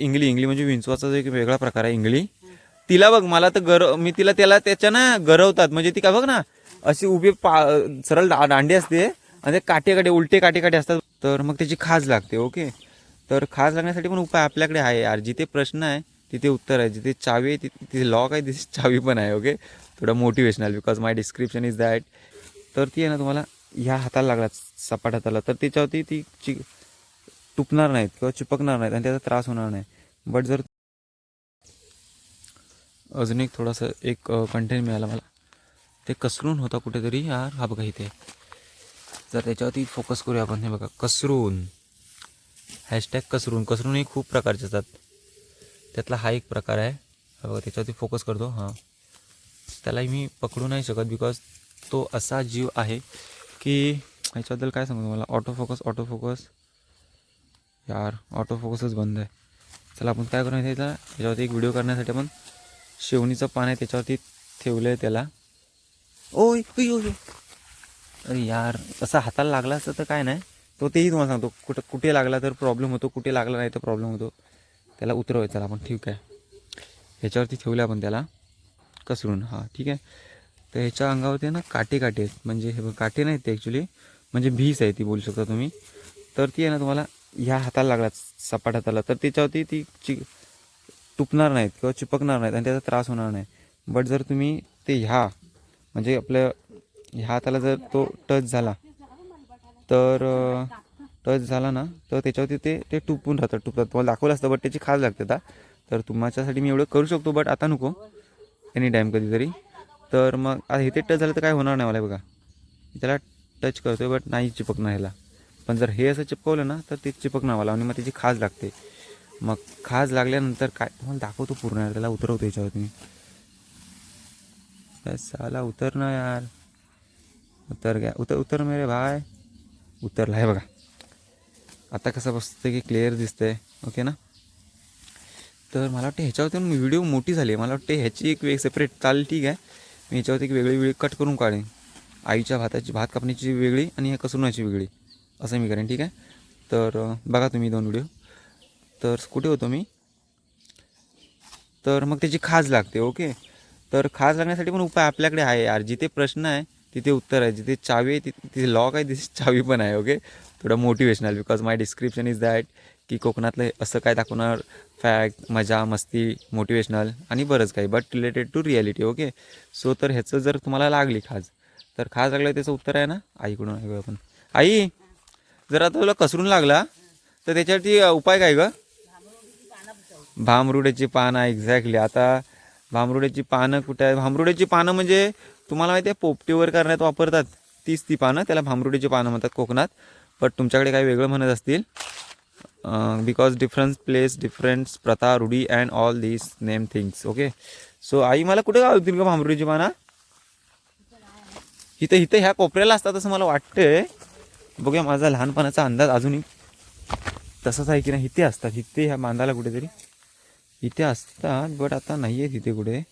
इंगली इंगली म्हणजे विंचवाचा जो एक वेगळा प्रकार आहे इंगली. तिला बघ मला तर गर मी तिला त्याला त्याच्या ना गरवतात. म्हणजे ती का बघ ना अशी उभी पा सरळ दांडी असते आणि ते काटे काटे उलटे काटे काटे असतात. तर मग त्याची खाज लागते ओके? तर खाज लागण्यासाठी पण उपाय आपल्याकडे आहे यार. जिथे प्रश्न आहे तिथे उत्तर आहे. जिथे चावी आहे तिथे तिथे लॉक आहे तिथे चावी पण आहे ओके? थोडं motivational because my description is that तर ती आहे ना तुम्हाला ह्या हाताला लागला सपाट हाताला. तर त्याच्यावरती ती चि तुपणार नाहीत किंवा चिपकणार नाहीत आणि त्याचा त्रास होणार नाही. बट जर अजून एक थोडासा एक कंटेंट मिळाला मला. ते कसरून होता कुठेतरी यार हा बघा इथे. जर त्याच्यावरती फोकस करूया आपण हे बघा कसरून. हॅशटॅग कसरून. कसरूनही खूप प्रकारचे असतात त्यातला हा एक प्रकार आहे. हा बघा त्याच्यावरती फोकस करतो. हां. त्यालाही मी पकडू नाही शकत बिकॉज तो असा जीव आहे की ह्याच्याबद्दल काय सांगू तुम्हाला? ऑटो फोकस ऑटो फोकस यार ऑटो फोकसच बंद आहे. चला आपण काय करू माहिती त्याच्यावरती एक व्हिडिओ करण्यासाठी आपण शेवणीचं पान आहे त्याच्यावरती ठेवलं आहे त्याला. ओय ओय, ओय, अरे यार असं हाताला लागला असतं तर काय नाही. तो तेही तुम्हाला सांगतो कुठं कुठे लागला तर प्रॉब्लेम होतो कुठे लागला नाही तर प्रॉब्लेम होतो. त्याला उतरवायचं चला आपण ठीक आहे ह्याच्यावरती ठेवलं आपण त्याला. कसरून हां ठीक आहे. तर ह्याच्या अंगावरती आहे ना काटे काटे आहेत. म्हणजे हे काटे नाहीत ते ॲक्च्युली म्हणजे भीस आहे ती बोलू शकता तुम्ही. तर ती आहे ना तुम्हाला ह्या हाताला लागला सपाट हाताला. तर त्याच्यावरती ती चि तुपणार नाहीत किंवा चिपकणार नाहीत आणि त्याचा त्रास होणार नाही. बट जर तुम्ही ते ह्या म्हणजे आपल्या ह्या हाताला जर तो टच झाला तर टच झाला ना तर त्याच्यावरती ते ते टुपून राहतात टुपतात तुम्हाला दाखवलं असतं बट त्याची खास लागते आता. तर तुमच्यासाठी मी एवढं करू शकतो बट आता नको. एनी टाईम कधीतरी. तर मग आता हे ते टच झालं तर काय होणार नाही मला बघा. त्याला टच करतोय बट नाही चिपकणार ह्याला. पण जर हे असं चिपकवलं ना तर ते चिपकणार मला आणि मग त्याची खाज लागते. मग खाज लागल्यानंतर काय? तुम्हाला दाखवतो पूर्ण यार त्याला उतरवतो याच्यावरती मी. साला उतर ना यार? उतर गया उतर उतर मेरे भाय उतरला आहे बघा. आता कसं बसतं की क्लिअर दिसतंय ओके ना? तर मला वाटतं ह्याच्यावरती व्हिडिओ मोठी झाली आहे. मला वाटते ह्याची एक वेग सेपरेट चालेल ठीक आहे. मी ह्याच्यावरती एक वेगळी वेगळी कट करून काढेन. आईच्या भाताची भात कापण्याची वेगळी आणि ह्या कसुरण्याची वेगळी. असं मी करेन ठीक आहे? तर बघा तुम्ही दोन व्हिडिओ तर कुठे होतो मी? तर मग त्याची खाज लागते ओके? तर खाज लागण्यासाठी पण उपाय आपल्याकडे आहे यार. जिथे प्रश्न आहे तिथे उत्तर आहे. जिथे चावी आहे तिथे तिथे लॉक आहे तिथे चावी पण आहे ओके? थोडं motivational because my description is that की कोकणातलं हे असं काय दाखवणार फॅक्ट मजा मस्ती मोटिवेशनल आणि बरंच काही but related to reality okay? So तर ह्याचं जर तुम्हाला लागली खाज तर खाज लागलं त्याचं उत्तर आहे ना? आईकडून ऐकूया आपण. आई! जर आता तुला कसरून लागला तर त्याच्यावरती उपाय काय ग? भांबरुड्याची पानं एक्झॅक्टली आता भांबरुड्याची पानं कुठे आहे भांबरुड्याची पानं म्हणजे तुम्हाला माहिती आहे पोपटीवर करण्यात वापरतात तीच ती पानं त्याला भामरुड्याची पानं म्हणतात कोकणात. बट तुमच्याकडे काही वेगळं म्हणत असतील. बिकॉज डिफरन्स प्लेस डिफरन्स प्रथा रूढी and all these name things okay so I मला कुठे गावतील का भांबरुडीची पानं? इथं इथं ह्या कोपऱ्याला असतात असं मला वाटतंय. बघूया माझा लहानपणाचा अंदाज अजूनही तसंच आहे की नाही. इथे असतात. इथे ह्या बांधाला कुठेतरी. इथे असतात बट आता नाही आहेत इथे कुठे.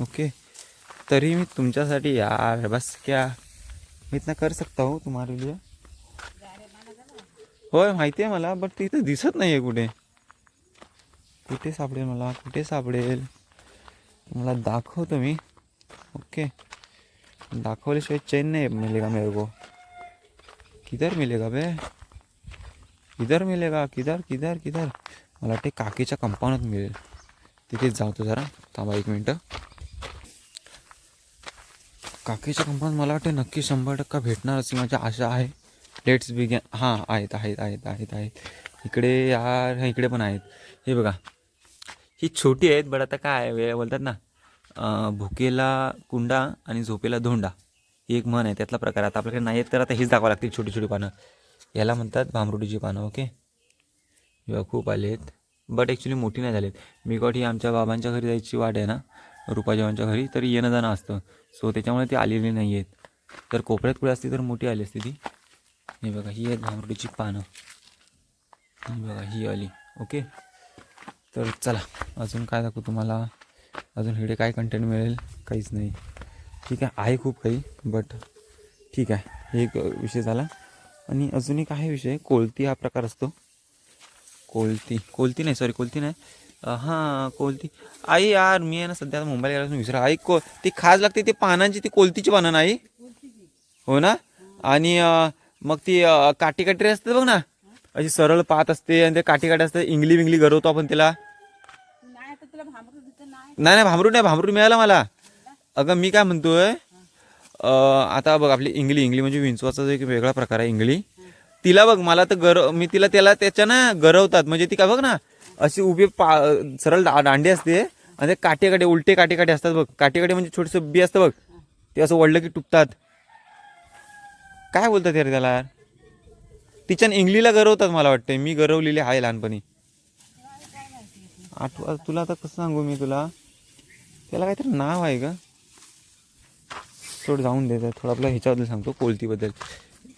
ओके तरी मी तुमच्यासाठी यार बस क्या मी इतना कर सकता हूँ हो तुम्हारे लिए होय माहिती आहे मला बट ते इथं दिसत नाही आहे कुठे. कुठे सापडेल मला? कुठे सापडेल? मला दाखवतो मी. ओके दाखवल्याशिवाय चैन नाही मिलेगा मेरे को? किधर मिलेगा बे? किधर मिलेगा? किधर किधर किधर मला वाटते काकीच्या कंपाऊंडात मिळेल. तिथेच जातो जरा. थांबा एक मिनटं. काकीच्या कंपाऊंड मला वाटते नक्की शंभर टक्का भेटणार अशी माझी आशा आहे. लेट्स बिगॅन हां आहेत आहेत आहेत आहेत आहेत. इकडे यार इकडे पण आहेत. हे बघा. ही छोटी आहेत बट आता काय आहे बोलतात ना. भुकेला कुंडा आणि झोपेला धोंडा. ही एक म्हण आहे त्यातला प्रकार आता आपल्याकडे नाही आहेत तर आता हीच दाखवा लागतील छोटी छोटी पानं. याला म्हणतात भांबरुडीची पानं ओके? किंवा खूप आले आहेत बट ॲक्च्युली मोठी नाही झालीत. मी ही आमच्या बाबांच्या घरी जायची वाट आहे ना रुपाजेवांच्या घरी तरी येणं जाणं असतं. सो त्याच्यामुळे ती आलेली नाही आहेत तर कोपऱ्यात कुठे असती तर मोठी आली असती ती. हे बघा ही आहेत भांबरुडीची पानं. ही बघा ही आली ओके? तर चला अजून काय दाखवू तुम्हाला? अजून इकडे काय कंटेंट मिळेल? काहीच नाही. ठीक आहे आहे खूप काही बट ठीक आहे. हे एक विषय झाला. आणि अजून एक आहे विषय कोळती हा प्रकार असतो. कोलती कोलती नाही सॉरी कोलती नाही. हां कोलती. आई यार मी आहे ना सध्या आता मुंबईला गेल्यापासून विसरा आई को ती खाज लागते ती पानांची ती कोलतीची पानं नाही. हो ना? आणि मग ती काटी काटी असते बघ ना. अशी सरळ पात असते आणि ते काटी काटी असते इंगली विंगली गरवतो आपण तिला. नाही नाही. भांबरू नाही भांबरू मिळाला मला. अगं मी काय म्हणतोय आता बघ आपली इंगली इंगली म्हणजे विंचवाचा जो एक वेगळा प्रकार आहे इंगली. तिला बघ मला तर गर मी तिला त्याला त्याच्या ना गरवतात. म्हणजे ती काय बघ ना अशी उभी पा सरळ दा- दांडी असते आणि ते काटे काटे उलटे काटे काटे असतात बघ. काटे काटे म्हणजे छोटंसं बी असतं बघ. ते असं वळलं की टुपतात काय बोलतात यार त्याला? यार तिच्या इंगलीला गरवतात मला वाटतं मी गरवलेली आहे लहानपणी. आठवा तुला आता कसं सांगू मी तुला? त्याला काहीतरी नाव आहे का सोड जाऊन देत. थोडं आपलं ह्याच्याबद्दल सांगतो कोलतीबद्दल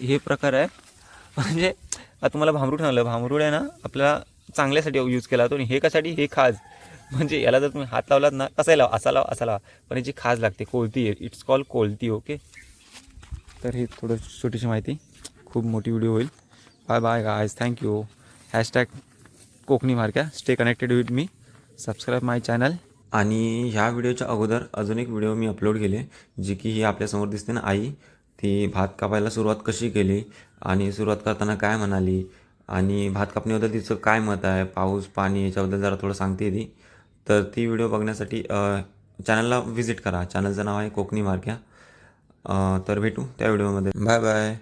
हे प्रकार आहे. म्हणजे आता तुम्हाला भांबरूड सांगलं भांबरूड आहे ना आपल्याला चांगल्यासाठी यूज केला जातो. आणि हे कशासाठी? हे खाज. म्हणजे याला जर तुम्ही हात लावलात ना कसाही लावा असा लावा असा लावा. पण याची खाज लागते. कोलती आहे. इट्स कॉल कोलती ओके तर ही थोडं छोटीशी माहिती. खूप मोठी व्हिडिओ होईल. Bye bye guys thank you hashtag Kokani Markya stay connected with me subscribe my channel आणि ह्या व्हिडिओच्या अगोदर अजून एक व्हिडिओ मी अपलोड केले जी की ही आपल्यासमोर दिसते ना आई. ती भात कापायला सुरुवात कशी केली आणि सुरुवात करताना काय म्हणाली आणि भात कापणीबद्दल तिचं काय मत आहे पाऊस पाणी याच्याबद्दल जरा थोडं सांगते ती. तर ती व्हिडिओ बघण्यासाठी चॅनलला व्हिजिट करा. चॅनलचं नाव आहे कोकणी मार्क्या तर भेटू त्या व्हिडिओमध्ये. Bye bye